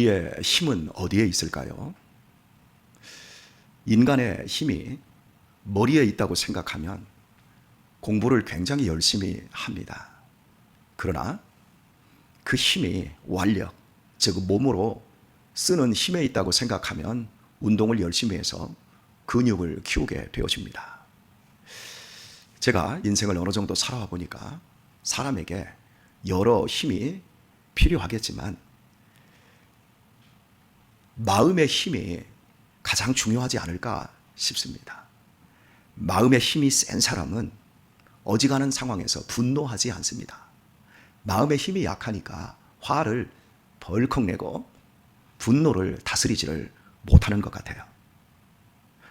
우리의 힘은 어디에 있을까요? 인간의 힘이 머리에 있다고 생각하면 공부를 굉장히 열심히 합니다. 그러나 그 힘이 완력, 즉 몸으로 쓰는 힘에 있다고 생각하면 운동을 열심히 해서 근육을 키우게 되어집니다. 제가 인생을 어느 정도 살아와 보니까 사람에게 여러 힘이 필요하겠지만 마음의 힘이 가장 중요하지 않을까 싶습니다. 마음의 힘이 센 사람은 어지간한 상황에서 분노하지 않습니다. 마음의 힘이 약하니까 화를 벌컥 내고 분노를 다스리지를 못하는 것 같아요.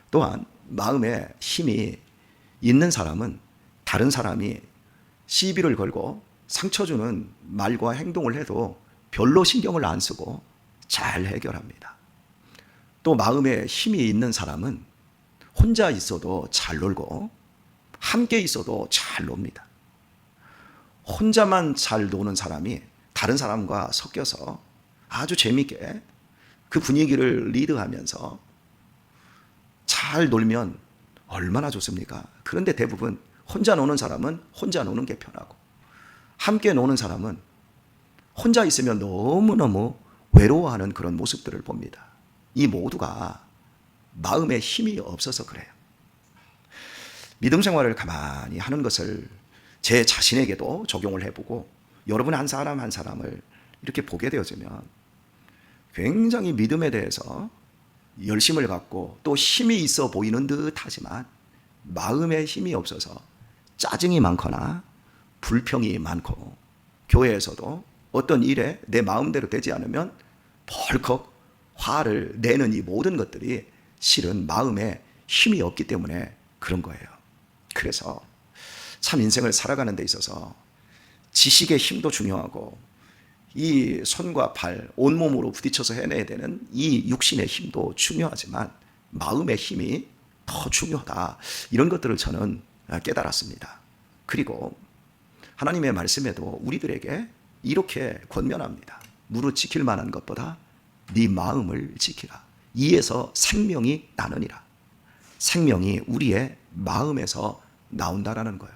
또한 마음에 힘이 있는 사람은 다른 사람이 시비를 걸고 상처 주는 말과 행동을 해도 별로 신경을 안 쓰고 잘 해결합니다. 또 마음에 힘이 있는 사람은 혼자 있어도 잘 놀고 함께 있어도 잘 놉니다. 혼자만 잘 노는 사람이 다른 사람과 섞여서 아주 재밌게 그 분위기를 리드하면서 잘 놀면 얼마나 좋습니까? 그런데 대부분 혼자 노는 사람은 혼자 노는 게 편하고 함께 노는 사람은 혼자 있으면 너무너무 외로워하는 그런 모습들을 봅니다. 이 모두가 마음에 힘이 없어서 그래요. 믿음 생활을 가만히 하는 것을 제 자신에게도 적용을 해보고 여러분 한 사람 한 사람을 이렇게 보게 되어지면 굉장히 믿음에 대해서 열심을 갖고 또 힘이 있어 보이는 듯 하지만 마음에 힘이 없어서 짜증이 많거나 불평이 많고 교회에서도 어떤 일에 내 마음대로 되지 않으면 벌컥 화를 내는 이 모든 것들이 실은 마음에 힘이 없기 때문에 그런 거예요. 그래서 참 인생을 살아가는 데 있어서 지식의 힘도 중요하고 이 손과 발, 온몸으로 부딪혀서 해내야 되는 이 육신의 힘도 중요하지만 마음의 힘이 더 중요하다. 이런 것들을 저는 깨달았습니다. 그리고 하나님의 말씀에도 우리들에게 이렇게 권면합니다. 무릇 지킬 만한 것보다 네 마음을 지키라. 이에서 생명이 나느니라. 생명이 우리의 마음에서 나온다라는 거예요.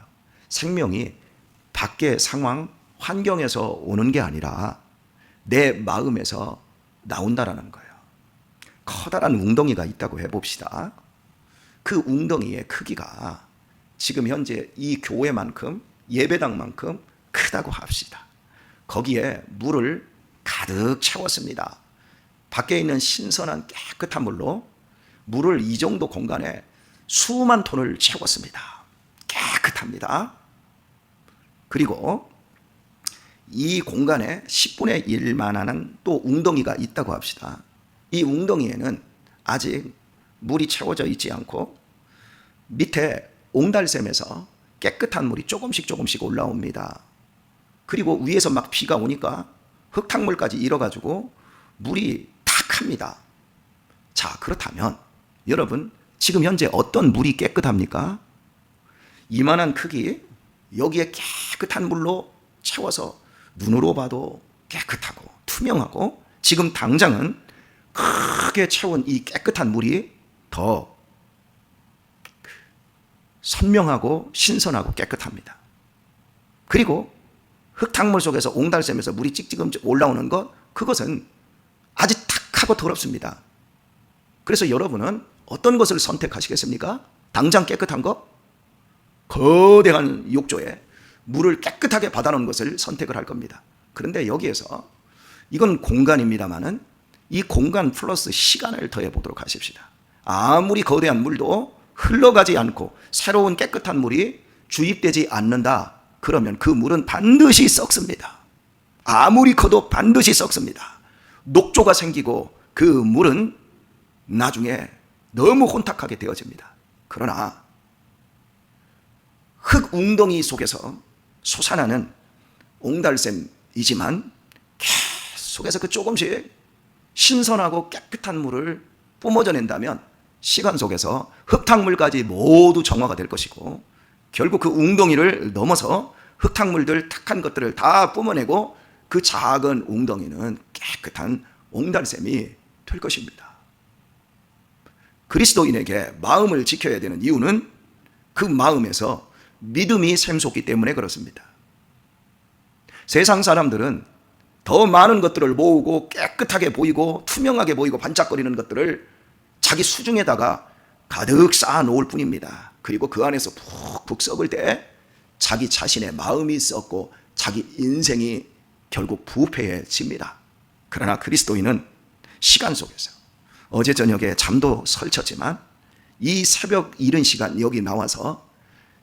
생명이 밖의 상황, 환경에서 오는 게 아니라 내 마음에서 나온다라는 거예요. 커다란 웅덩이가 있다고 해봅시다. 그 웅덩이의 크기가 지금 현재 이 교회만큼 예배당만큼 크다고 합시다. 거기에 물을 가득 채웠습니다. 밖에 있는 신선한 깨끗한 물로 물을 이 정도 공간에 수만 톤을 채웠습니다. 깨끗합니다. 그리고 이 공간에 10분의 1만 하는 또 웅덩이가 있다고 합시다. 이 웅덩이에는 아직 물이 채워져 있지 않고 밑에 옹달샘에서 깨끗한 물이 조금씩 조금씩 올라옵니다. 그리고 위에서 막 비가 오니까 흙탕물까지 일어가지고 물이 탁합니다. 자, 그렇다면 여러분, 지금 현재 어떤 물이 깨끗합니까? 이만한 크기, 여기에 깨끗한 물로 채워서 눈으로 봐도 깨끗하고 투명하고 지금 당장은 크게 채운 이 깨끗한 물이 더 선명하고 신선하고 깨끗합니다. 그리고 흙탕물 속에서 옹달샘에서 물이 찍찍 올라오는 것 그것은 아주 탁하고 더럽습니다. 그래서 여러분은 어떤 것을 선택하시겠습니까? 당장 깨끗한 것? 거대한 욕조에 물을 깨끗하게 받아놓은 것을 선택을 할 겁니다. 그런데 여기에서 이건 공간입니다만은 이 공간 플러스 시간을 더해 보도록 하십시다. 아무리 거대한 물도 흘러가지 않고 새로운 깨끗한 물이 주입되지 않는다. 그러면 그 물은 반드시 썩습니다. 아무리 커도 반드시 썩습니다. 녹조가 생기고 그 물은 나중에 너무 혼탁하게 되어집니다. 그러나 흙 웅덩이 속에서 솟아나는 옹달샘이지만 계속해서 그 조금씩 신선하고 깨끗한 물을 뿜어져낸다면 시간 속에서 흙탕물까지 모두 정화가 될 것이고 결국 그 웅덩이를 넘어서 흙탕물들 탁한 것들을 다 뿜어내고 그 작은 웅덩이는 깨끗한 옹달샘이 될 것입니다. 그리스도인에게 마음을 지켜야 되는 이유는 그 마음에서 믿음이 샘솟기 때문에 그렇습니다. 세상 사람들은 더 많은 것들을 모으고 깨끗하게 보이고 투명하게 보이고 반짝거리는 것들을 자기 수중에다가 가득 쌓아 놓을 뿐입니다. 그리고 그 안에서 푹푹 썩을 때 자기 자신의 마음이 썩고 자기 인생이 결국 부패해집니다. 그러나 그리스도인은 시간 속에서 어제 저녁에 잠도 설쳤지만 이 새벽 이른 시간 여기 나와서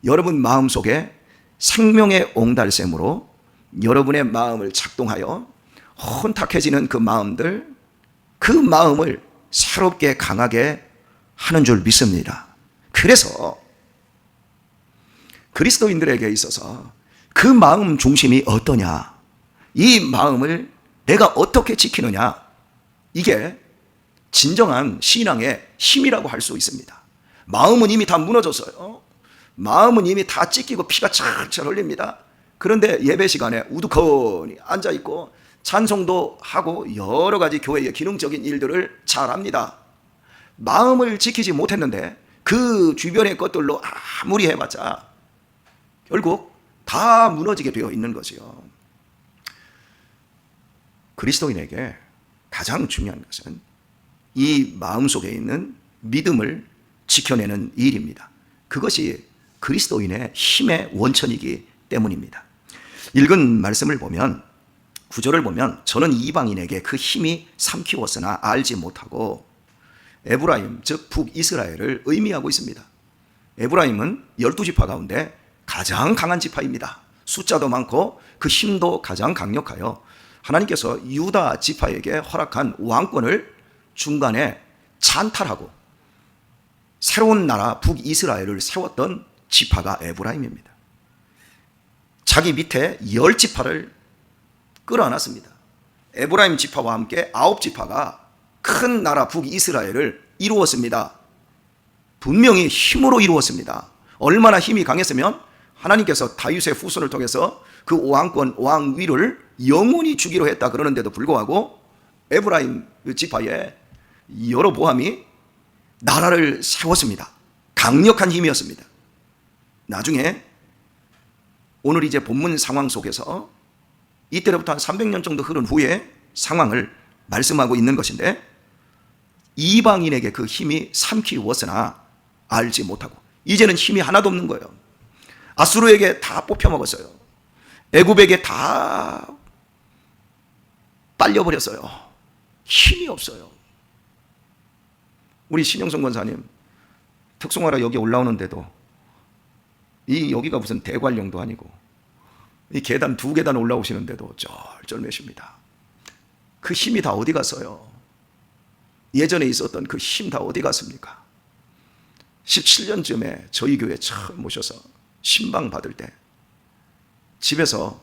여러분 마음 속에 생명의 옹달샘으로 여러분의 마음을 작동하여 혼탁해지는 그 마음들, 그 마음을 새롭게 강하게 하는 줄 믿습니다. 그래서 그리스도인들에게 있어서 그 마음 중심이 어떠냐, 이 마음을 내가 어떻게 지키느냐, 이게 진정한 신앙의 힘이라고 할 수 있습니다. 마음은 이미 다 무너졌어요. 마음은 이미 다 찢기고 피가 철철 흘립니다. 그런데 예배 시간에 우두커니 앉아 있고 찬송도 하고 여러 가지 교회의 기능적인 일들을 잘 합니다. 마음을 지키지 못했는데 그 주변의 것들로 아무리 해봤자 결국 다 무너지게 되어 있는 거지요. 그리스도인에게 가장 중요한 것은 이 마음 속에 있는 믿음을 지켜내는 일입니다. 그것이 그리스도인의 힘의 원천이기 때문입니다. 읽은 말씀을 보면 구절을 보면 저는 이방인에게 그 힘이 삼키웠으나 알지 못하고 에브라임 즉 북이스라엘을 의미하고 있습니다. 에브라임은 열두 지파 가운데 가장 강한 지파입니다. 숫자도 많고 그 힘도 가장 강력하여 하나님께서 유다 지파에게 허락한 왕권을 중간에 찬탈하고 새로운 나라 북이스라엘을 세웠던 지파가 에브라임입니다. 자기 밑에 열 지파를 끌어안았습니다. 에브라임 지파와 함께 아홉 지파가 큰 나라 북이스라엘을 이루었습니다. 분명히 힘으로 이루었습니다. 얼마나 힘이 강했으면 하나님께서 다윗의 후손을 통해서 그 왕권 왕 위를 영원히 주기로 했다 그러는데도 불구하고 에브라임 지파에 여러 보함이 나라를 세웠습니다. 강력한 힘이었습니다. 나중에 오늘 이제 본문 상황 속에서 이때로부터 한 300년 정도 흐른 후에 상황을 말씀하고 있는 것인데 이방인에게 그 힘이 삼키웠으나 알지 못하고 이제는 힘이 하나도 없는 거예요. 아수르에게 다 뽑혀 먹었어요. 애굽에게 다 빨려 버렸어요. 힘이 없어요. 우리 신영성 권사님 특송하러 여기 올라오는데도 이 여기가 무슨 대관령도 아니고 이 계단 두 계단 올라오시는데도 쩔쩔매십니다. 그 힘이 다 어디 갔어요? 예전에 있었던 그 힘 다 어디 갔습니까? 17년쯤에 저희 교회 처음 모셔서 신방 받을 때 집에서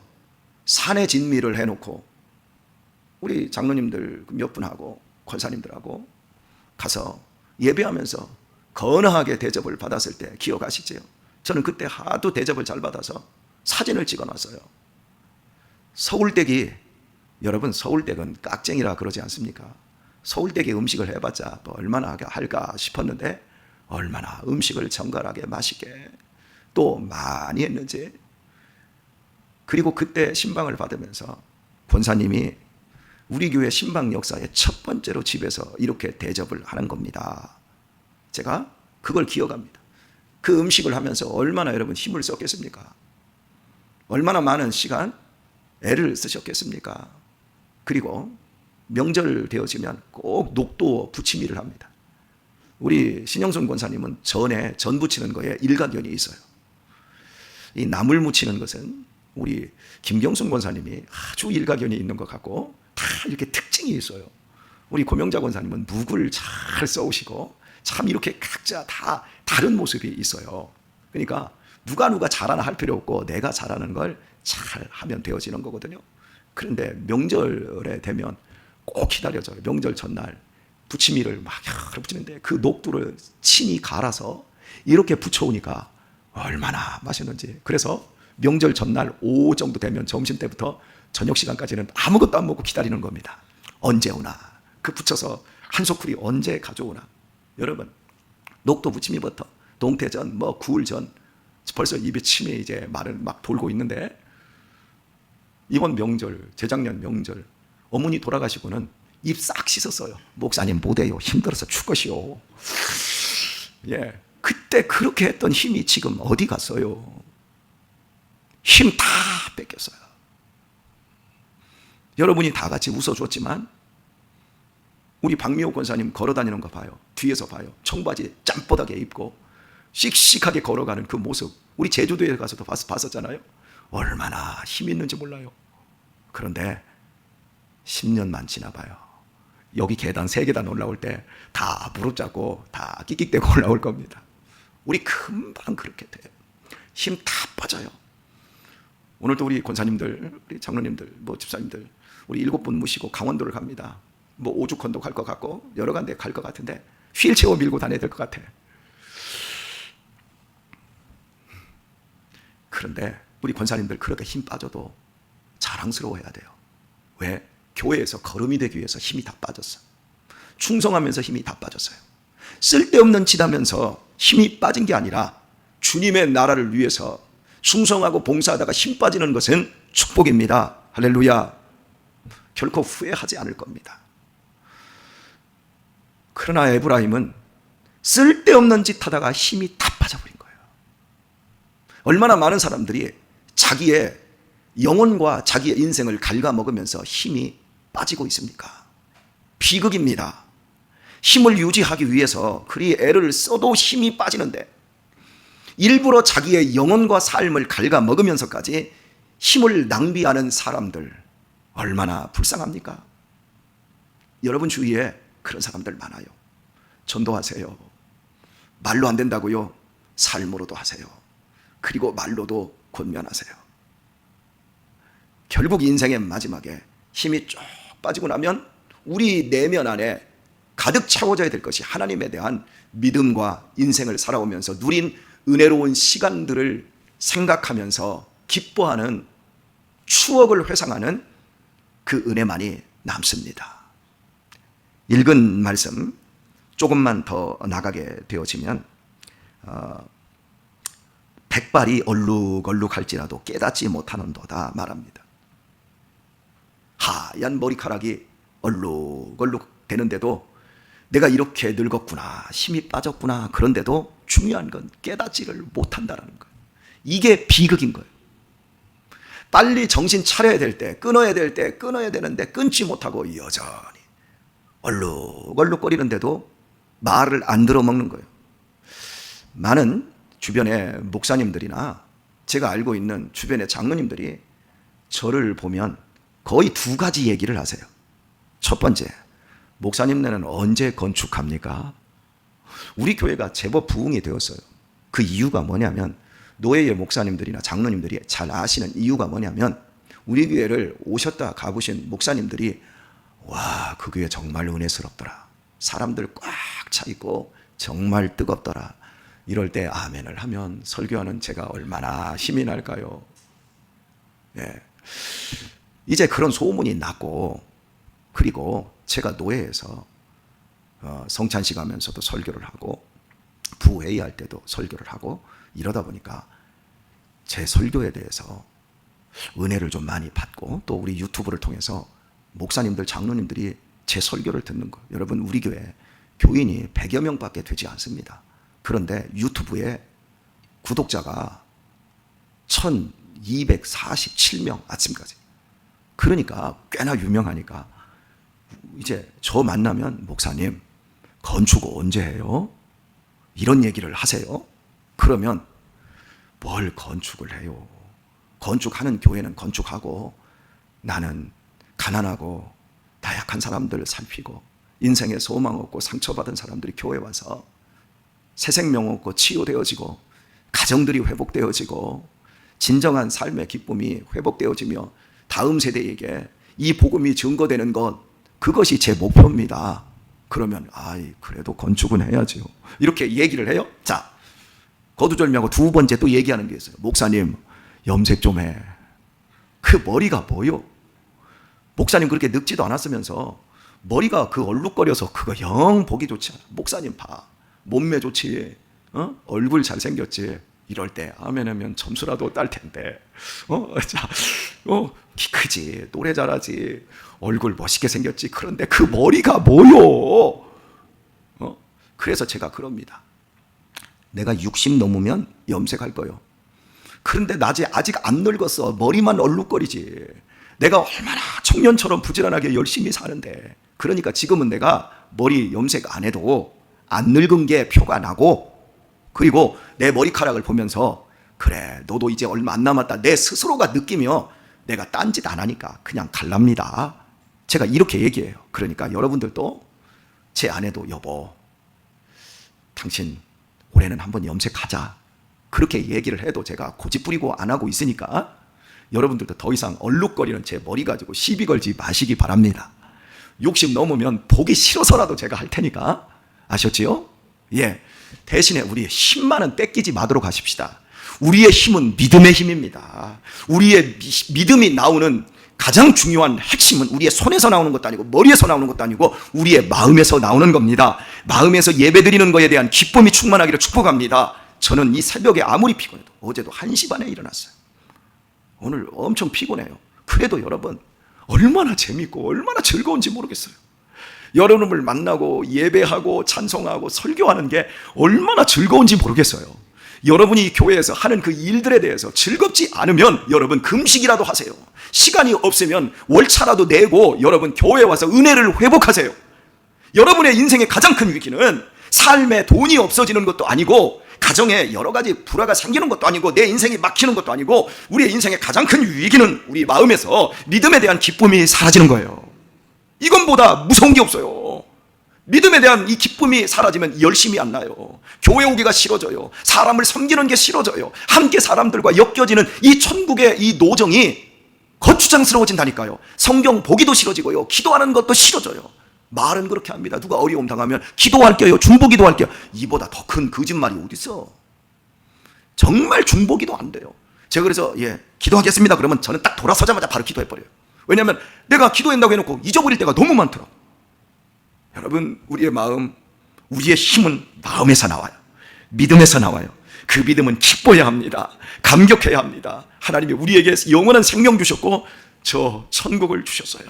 산의 진미를 해놓고 우리 장로님들 몇 분하고 권사님들하고 가서 예배하면서 건하게 대접을 받았을 때 기억하시지요? 저는 그때 하도 대접을 잘 받아서 사진을 찍어 놨어요. 서울댁이 여러분 서울댁은 깍쟁이라 그러지 않습니까? 서울댁에 음식을 해봤자 또 얼마나 할까 싶었는데 얼마나 음식을 정갈하게 맛있게 또 많이 했는지 그리고 그때 신방을 받으면서 본사님이 우리 교회 신방 역사의 첫 번째로 집에서 이렇게 대접을 하는 겁니다. 제가 그걸 기억합니다. 그 음식을 하면서 얼마나 여러분 힘을 썼겠습니까? 얼마나 많은 시간, 애를 쓰셨겠습니까? 그리고 명절 되어지면 꼭 녹도 부치미를 합니다. 우리 신영선 권사님은 전에 전 부치는 거에 일가견이 있어요. 이 나물 무치는 것은 우리 김경순 권사님이 아주 일가견이 있는 것 같고 다 이렇게 특징이 있어요. 우리 고명자 권사님은 묵을 잘 써오시고 참 이렇게 각자 다 다른 모습이 있어요. 그러니까 누가 누가 잘하나 할 필요 없고 내가 잘하는 걸 잘 하면 되어지는 거거든요. 그런데 명절에 되면 꼭 기다려져요. 명절 전날 부치미를 막 여러 붙이는데 그 녹두를 친히 갈아서 이렇게 붙여오니까 얼마나 맛있는지. 그래서 명절 전날 오후 정도 되면 점심 때부터 저녁 시간까지는 아무것도 안 먹고 기다리는 겁니다. 언제 오나, 그 붙여서 한 소쿠리 언제 가져오나? 여러분, 녹도 부침이부터 동태전, 뭐 구울전 벌써 입에 침이 이제 말을 막 돌고 있는데 이번 명절, 재작년 명절 어머니 돌아가시고는 입 싹 씻었어요. 목사님 못 해요. 힘들어서 죽것이요. 예, 그때 그렇게 했던 힘이 지금 어디 갔어요? 힘 다 뺏겼어요. 여러분이 다 같이 웃어줬지만 우리 박미호 권사님 걸어다니는 거 봐요. 뒤에서 봐요. 청바지 짬바닥에 입고 씩씩하게 걸어가는 그 모습. 우리 제주도에 가서도 봤, 봤었잖아요. 얼마나 힘 있는지 몰라요. 그런데 10년만 지나 봐요. 여기 계단 세 계단 올라올 때 다 무릎 잡고 다 끽끽대고 올라올 겁니다. 우리 금방 그렇게 돼요. 힘 다 빠져요. 오늘도 우리 권사님들, 우리 장로님들, 뭐 집사님들, 우리 일곱 분 모시고 강원도를 갑니다. 뭐 오죽헌도 갈 것 같고 여러 군데 갈 것 같은데 휠체어 밀고 다녀야 될 것 같아. 그런데 우리 권사님들 그렇게 힘 빠져도 자랑스러워해야 돼요. 왜? 교회에서 걸음이 되기 위해서 힘이 다 빠졌어. 충성하면서 힘이 다 빠졌어요. 쓸데없는 짓 하면서 힘이 빠진 게 아니라 주님의 나라를 위해서 충성하고 봉사하다가 힘 빠지는 것은 축복입니다. 할렐루야. 결코 후회하지 않을 겁니다. 그러나 에브라임은 쓸데없는 짓 하다가 힘이 다 빠져버린 거예요. 얼마나 많은 사람들이 자기의 영혼과 자기의 인생을 갉아먹으면서 힘이 빠지고 있습니까? 비극입니다. 힘을 유지하기 위해서 그리 애를 써도 힘이 빠지는데 일부러 자기의 영혼과 삶을 갉아먹으면서까지 힘을 낭비하는 사람들 얼마나 불쌍합니까? 여러분 주위에 그런 사람들 많아요. 전도하세요. 말로 안 된다고요? 삶으로도 하세요. 그리고 말로도 권면하세요. 결국 인생의 마지막에 힘이 쭉 빠지고 나면 우리 내면 안에 가득 채워져야 될 것이 하나님에 대한 믿음과 인생을 살아오면서 누린 은혜로운 시간들을 생각하면서 기뻐하는 추억을 회상하는 그 은혜만이 남습니다. 읽은 말씀 조금만 더 나가게 되어지면 어, 백발이 얼룩얼룩할지라도 깨닫지 못하는도다 말합니다. 하얀 머리카락이 얼룩얼룩 되는데도 내가 이렇게 늙었구나, 힘이 빠졌구나. 그런데도 중요한 건 깨닫지를 못한다라는 거예요. 이게 비극인 거예요. 빨리 정신 차려야 될 때, 끊어야 될 때, 끊어야 되는데 끊지 못하고 여전히 얼룩얼룩거리는데도 말을 안 들어먹는 거예요. 많은 주변의 목사님들이나 제가 알고 있는 주변의 장로님들이 저를 보면 거의 두 가지 얘기를 하세요. 첫 번째, 목사님네는 언제 건축합니까? 우리 교회가 제법 부흥이 되었어요. 그 이유가 뭐냐면 노예의 목사님들이나 장로님들이 잘 아시는 이유가 뭐냐면 우리 교회를 오셨다 가보신 목사님들이 와, 그 교회 정말 은혜스럽더라. 사람들 꽉 차 있고 정말 뜨겁더라. 이럴 때 아멘을 하면 설교하는 제가 얼마나 힘이 날까요? 예. 이제 그런 소문이 났고 그리고 제가 노예에서 어, 성찬식 하면서도 설교를 하고 부회의 할 때도 설교를 하고 이러다 보니까 제 설교에 대해서 은혜를 좀 많이 받고 또 우리 유튜브를 통해서 목사님들 장로님들이 제 설교를 듣는 거 여러분 우리 교회 교인이 100여 명밖에 되지 않습니다. 그런데 유튜브에 구독자가 1247명 아침까지 그러니까 꽤나 유명하니까 이제 저 만나면 목사님 건축 언제 해요? 이런 얘기를 하세요. 그러면 뭘 건축을 해요? 건축하는 교회는 건축하고 나는 가난하고 나약한 사람들을 살피고 인생에 소망 없고 상처받은 사람들이 교회 와서 새 생명 얻고 치유되어지고 가정들이 회복되어지고 진정한 삶의 기쁨이 회복되어지며 다음 세대에게 이 복음이 증거되는 것 그것이 제 목표입니다. 그러면 아이 그래도 건축은 해야죠. 이렇게 얘기를 해요. 자 거두절미하고 두 번째 또 얘기하는 게 있어요. 목사님 염색 좀 해. 그 머리가 뭐요? 목사님 그렇게 늙지도 않았으면서 머리가 그 얼룩거려서 그거 영 보기 좋지 않아. 목사님 봐. 몸매 좋지. 어? 얼굴 잘생겼지. 이럴 때 아멘하면 점수라도 딸 텐데. 어? 자, 어, 키 크지. 노래 잘하지. 얼굴 멋있게 생겼지. 그런데 그 머리가 뭐요? 어? 그래서 제가 그럽니다. 내가 60 넘으면 염색할 거요. 그런데 낮에 아직 안 늙었어. 머리만 얼룩거리지. 내가 얼마나 청년처럼 부지런하게 열심히 사는데. 그러니까 지금은 내가 머리 염색 안 해도 안 늙은 게 표가 나고 그리고 내 머리카락을 보면서 그래 너도 이제 얼마 안 남았다 내 스스로가 느끼며 내가 딴짓 안 하니까 그냥 갈랍니다. 제가 이렇게 얘기해요. 그러니까 여러분들도 제 아내도 여보 당신 올해는 한번 염색하자. 그렇게 얘기를 해도 제가 고집 부리고 안 하고 있으니까 여러분들도 더 이상 얼룩거리는 제 머리 가지고 시비 걸지 마시기 바랍니다. 60 넘으면 보기 싫어서라도 제가 할 테니까 아셨지요? 예. 대신에 우리의 힘만은 뺏기지 마도록 하십시다. 우리의 힘은 믿음의 힘입니다. 우리의 미- 믿음이 나오는 가장 중요한 핵심은 우리의 손에서 나오는 것도 아니고 머리에서 나오는 것도 아니고 우리의 마음에서 나오는 겁니다. 마음에서 예배 드리는 것에 대한 기쁨이 충만하기를 축복합니다. 저는 이 새벽에 아무리 피곤해도 어제도 1시 반에 일어났어요. 오늘 엄청 피곤해요. 그래도 여러분 얼마나 재밌고 얼마나 즐거운지 모르겠어요. 여러분을 만나고 예배하고 찬송하고 설교하는 게 얼마나 즐거운지 모르겠어요. 여러분이 이 교회에서 하는 그 일들에 대해서 즐겁지 않으면 여러분 금식이라도 하세요. 시간이 없으면 월차라도 내고 여러분 교회에 와서 은혜를 회복하세요. 여러분의 인생의 가장 큰 위기는 삶에 돈이 없어지는 것도 아니고 가정에 여러 가지 불화가 생기는 것도 아니고 내 인생이 막히는 것도 아니고 우리의 인생의 가장 큰 위기는 우리 마음에서 믿음에 대한 기쁨이 사라지는 거예요. 이건보다 무서운 게 없어요. 믿음에 대한 이 기쁨이 사라지면 열심히 안 나요. 교회 오기가 싫어져요. 사람을 섬기는 게 싫어져요. 함께 사람들과 엮여지는 이 천국의 이 노정이 거추장스러워진다니까요. 성경 보기도 싫어지고요. 기도하는 것도 싫어져요. 말은 그렇게 합니다. 누가 어려움 당하면 기도할게요. 중보기도 할게요. 이보다 더 큰 거짓말이 어딨어. 정말 중보기도 안 돼요. 제가 그래서 예 기도하겠습니다. 그러면 저는 딱 돌아서자마자 바로 기도해 버려요. 왜냐하면 내가 기도한다고 해놓고 잊어버릴 때가 너무 많더라. 여러분 우리의 마음, 우리의 힘은 마음에서 나와요. 믿음에서 나와요. 그 믿음은 기뻐야 합니다. 감격해야 합니다. 하나님이 우리에게 영원한 생명 주셨고 저 천국을 주셨어요.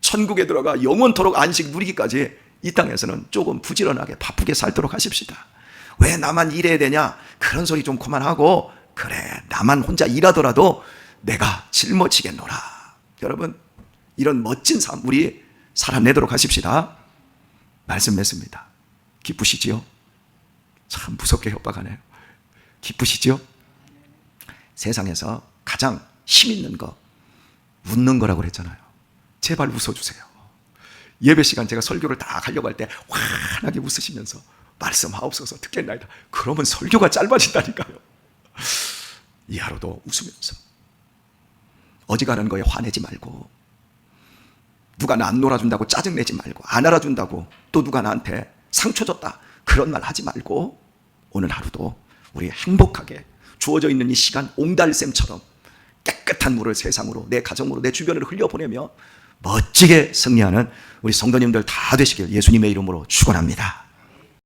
천국에 들어가 영원토록 안식 누리기까지 이 땅에서는 조금 부지런하게 바쁘게 살도록 하십시다. 왜 나만 일해야 되냐? 그런 소리 좀 그만하고 그래 나만 혼자 일하더라도 내가 짊어지겠노라. 여러분 이런 멋진 삶 우리 살아내도록 하십시다. 말씀 맺습니다. 기쁘시지요? 참 무섭게 협박하네요. 기쁘시지요? 세상에서 가장 힘 있는 거 웃는 거라고 그랬잖아요. 제발 웃어주세요. 예배 시간 제가 설교를 다 하려고 할 때 환하게 웃으시면서 말씀하옵소서 듣겠나이다. 그러면 설교가 짧아진다니까요. 이 하루도 웃으면서 어지간한 거에 화내지 말고 누가 나 안 놀아준다고 짜증내지 말고 안 알아준다고 또 누가 나한테 상처 줬다 그런 말 하지 말고 오늘 하루도 우리 행복하게 주어져 있는 이 시간 옹달샘처럼 깨끗한 물을 세상으로 내 가정으로 내 주변으로 흘려보내며 멋지게 승리하는 우리 성도님들 다 되시길 예수님의 이름으로 축원합니다.